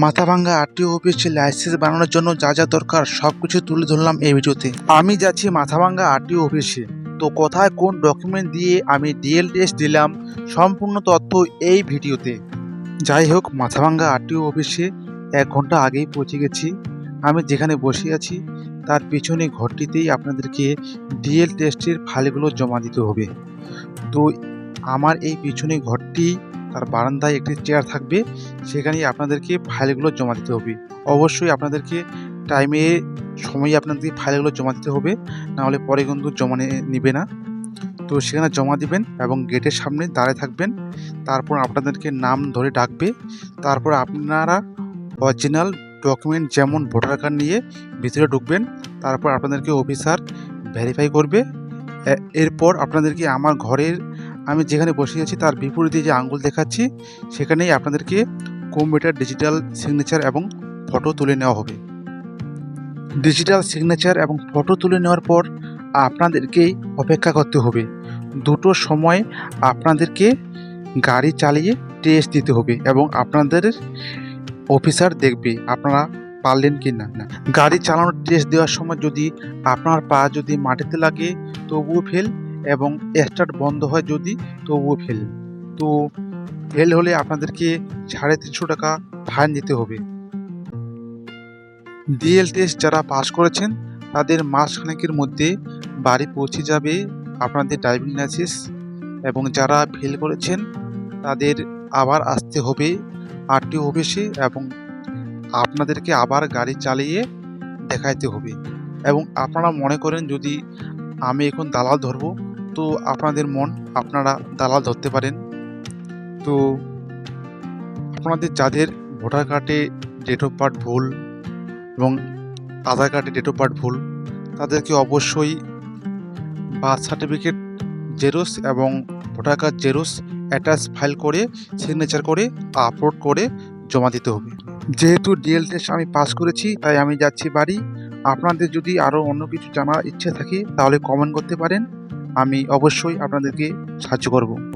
Mathabhanga RTO অফিসে licence বানানোর জন্য যা যা দরকার সব কিছু তুলে ধরলাম এই ভিডিওতে। আমি যাচ্ছি মাথাভাঙ্গা আরটিও অফিসে। তো কোথায় কোন ডকুমেন্ট দিয়ে আমি ডিএল টেস্ট দিলাম, সম্পূর্ণ তথ্য এই ভিডিওতে। যাই হোক, মাথাভাঙ্গা আরটিও অফিসে এক ঘণ্টা আগেই পৌঁছে গেছি। আমি যেখানে বসে আছি, তার পিছনে ঘরটিতেই আপনাদেরকে ডিএল টেস্টের ফাইলগুলো জমা দিতে হবে। তো আমার এই পিছনে ঘরটি তার বারান্দায় একটি চেয়ার থাকবে সেখানেই আপনাদেরকে ফাইলগুলো জমা দিতে হবে। অবশ্যই আপনাদেরকে টাইমে সময়ে আপনাদেরকে ফাইলগুলো জমা দিতে হবে, নাহলে পরে কিন্তু জমা নিবে না। তো সেখানে জমা দিবেন এবং গেটের সামনে দাঁড়িয়ে থাকবেন। তারপর আপনাদেরকে নাম ধরে ডাকবে। তারপর আপনারা অরিজিনাল ডকুমেন্ট যেমন ভোটার কার্ড নিয়ে ভিতরে ঢুকবেন, তারপর আপনাদেরকে অফিসার ভেরিফাই করবে। এরপর আপনাদেরকে আমার ঘরের আমি যেখানে বসে আছি তার বিপরীতে যে আঙ্গুল দেখাচ্ছি, সেখানেই আপনাদেরকে কম্পিউটার ডিজিটাল সিগনেচার এবং ফটো তুলে নেওয়া হবে। ডিজিটাল সিগনেচার এবং ফটো তুলে নেওয়ার পর আপনাদেরকেই অপেক্ষা করতে হবে। দুটো সময় আপনাদেরকে গাড়ি চালিয়ে টেস্ট দিতে হবে এবং আপনাদের অফিসার দেখবে আপনারা পারলেন কি না গাড়ি চালানোর টেস্ট দেওয়ার সময় যদি আপনার পা যদি মাটিতে লাগে, তবুও ফেল এবং স্টার্ট বন্ধ হয় যদি, তবুও ফেল তো ফেল হলে আপনাদেরকে সাড়ে তিনশো টাকা ফাইন দিতে হবে। ডিএল টেস্ট যারা পাস করেছেন, তাদের মাসখানেকের মধ্যে বাড়ি পৌঁছে যাবে আপনাদের ড্রাইভিং লাইসেন্স এবং যারা ফেল করেছেন, তাদের আবার আসতে হবে আরটিও অফিসে এবং আপনাদেরকে আবার গাড়ি চালিয়ে দেখাইতে হবে। এবং আপনারা মনে করেন যদি আমি এখন দালাল ধরবো তো আপনাদের মন আপনারা দালাল ধরতে পারেন। তো আপনাদের যাদের ভোটার কার্ডে ডেট অফ বার্থ ভুল এবং আধার কার্ডে ডেট অফ বার্থ ভুল, তাদেরকে অবশ্যই বার্থ সার্টিফিকেট জেরক্স এবং voter card xerox attach file করে সিগনেচার করে আপলোড করে জমা দিতে হবে। যেহেতু ডিএল টেস্ট আমি পাস করেছি, তাই আমি যাচ্ছি বাড়ি। আপনাদের যদি আরও অন্য কিছু জানার ইচ্ছে থাকে, তাহলে কমেন্ট করতে পারেন। আমি অবশ্যই আপনাদেরকে সাহায্য করব।